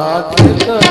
રાધિકા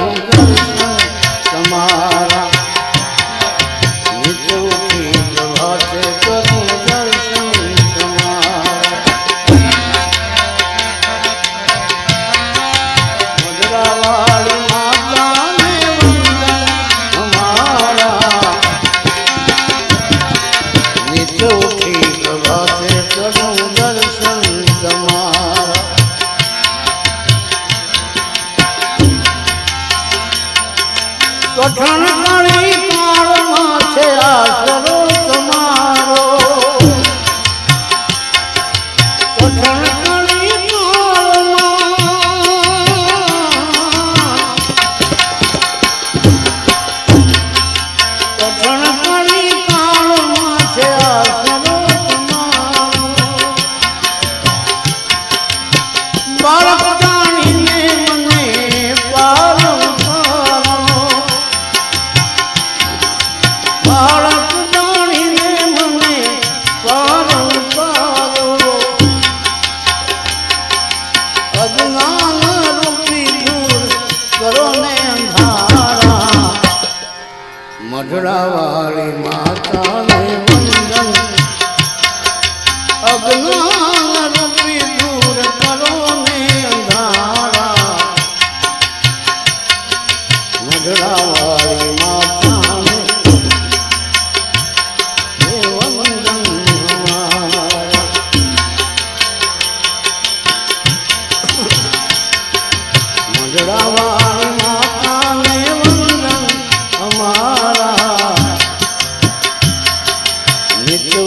ઝઘડાવા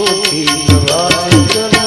સુખી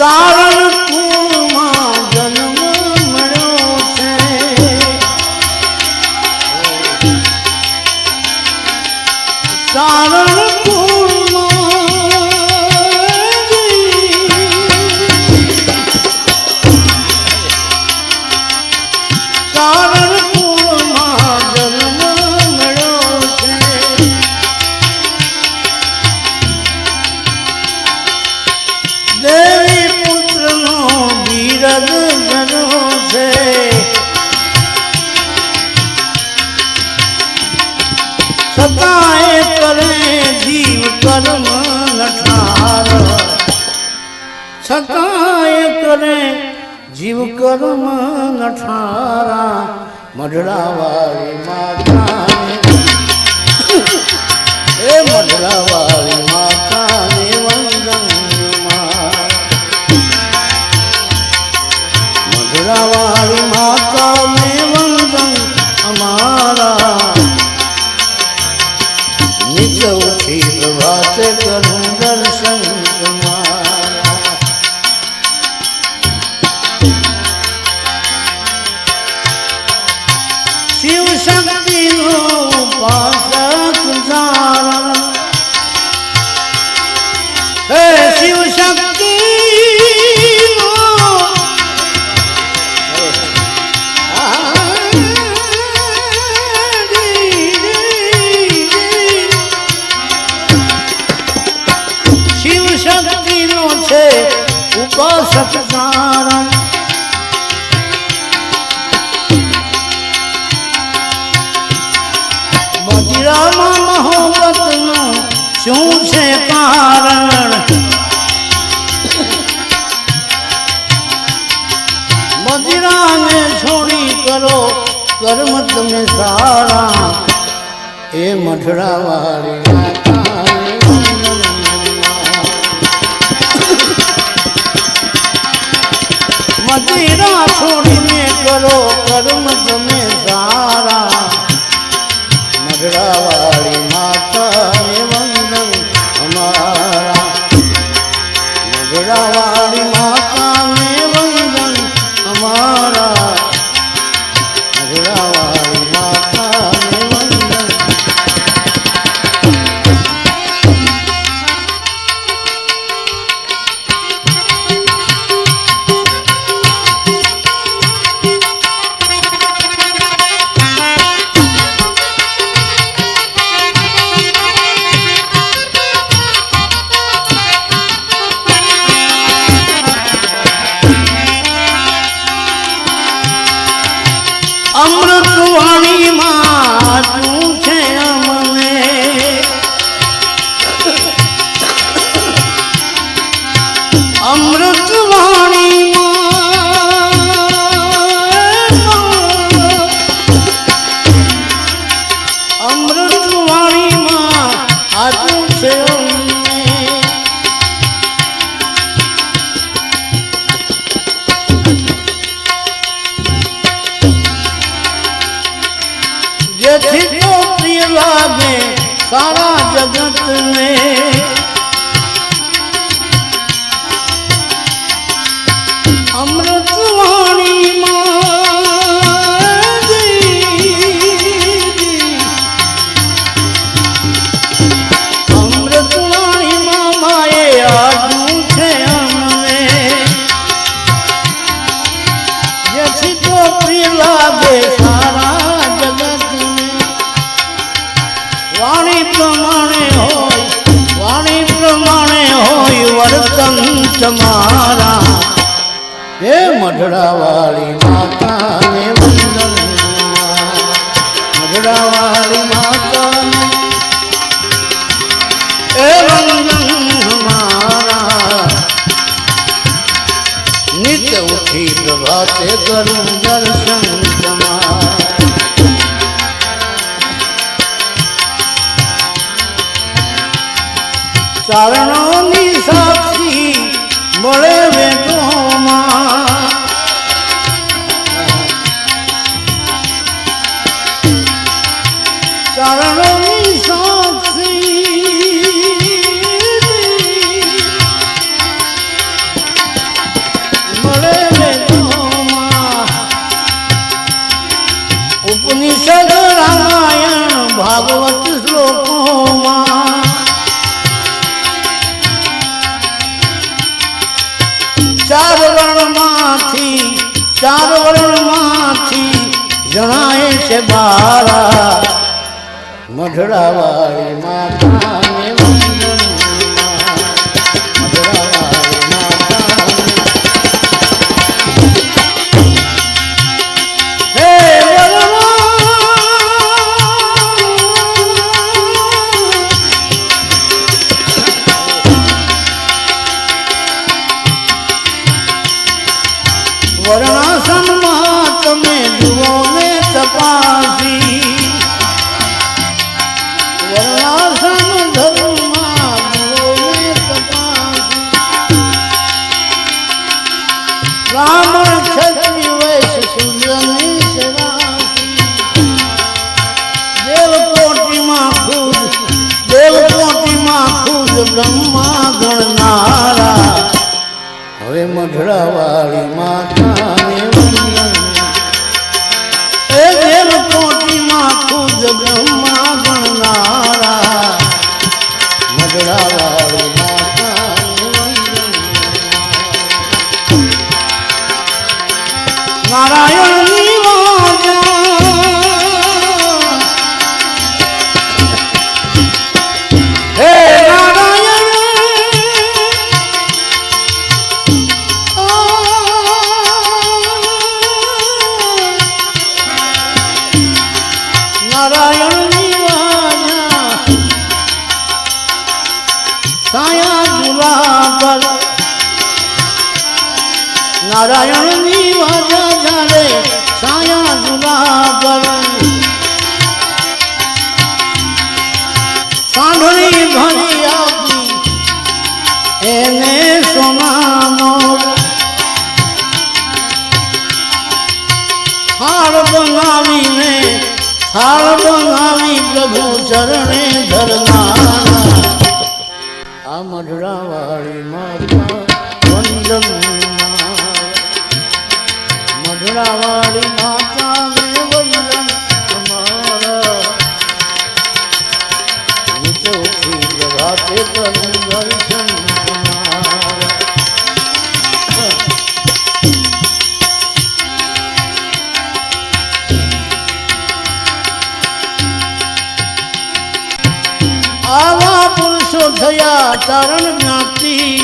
સારણપુરમાં જન્મ મળ્યો છે. સારણપુરમાં સારણ છતાંય કરે જીવ કર્મ નઠારા મઢડાવાળી માતા એ મઢડાવાળી કરો કર્મ તમે સારા. એ મઠડા વાળી મદિરા છોડીને કરો કર્મ તમે લાગે. સારા જગત ને મગડાવાળી માતાને વંદન મગડાવાળી માતાને. એ વંદન હમારા નિત ઉઠી પ્રભાતે કરું ચાર વર્ણમાંથી ચાર વર્ણમાંથી જણાય છે બાળા મઢડાવાળી માતા બ્રાહ્મણ ક્ષત્રિય વૈશ્ય શુદ્રની દેવકોટીમાં ખુદ દેવકોટીમાં ખુદ બ્રહ્મા ગણનારા હવે મઢડાવાળી માતાને વંદન. એ દેવકોટીમાં ખુદ બ્રહ્મા ગણનારા મઢડાવાળી নারায়ণ નારાયણની વાજા જાણે સાયા જુના પર સાંભળી ભરી આપી એને સોનાનો થાળ બનાવીને થાળ બનાવી પ્રભુ ચરણે ધરનારા આ મઢડા વાળી માતા વંદન મઢડા વાળી માતા ને વંદન તમારા. કરું દર્શન આવા પુરુષો થયા ચારણ જ્ઞાતિમાં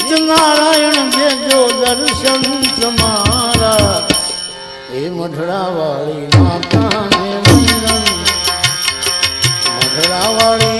નિત નારાયણ દેજો દર્શન તમારા. એ મઢડા વાળી માતાને વંદન મઢડા વાળી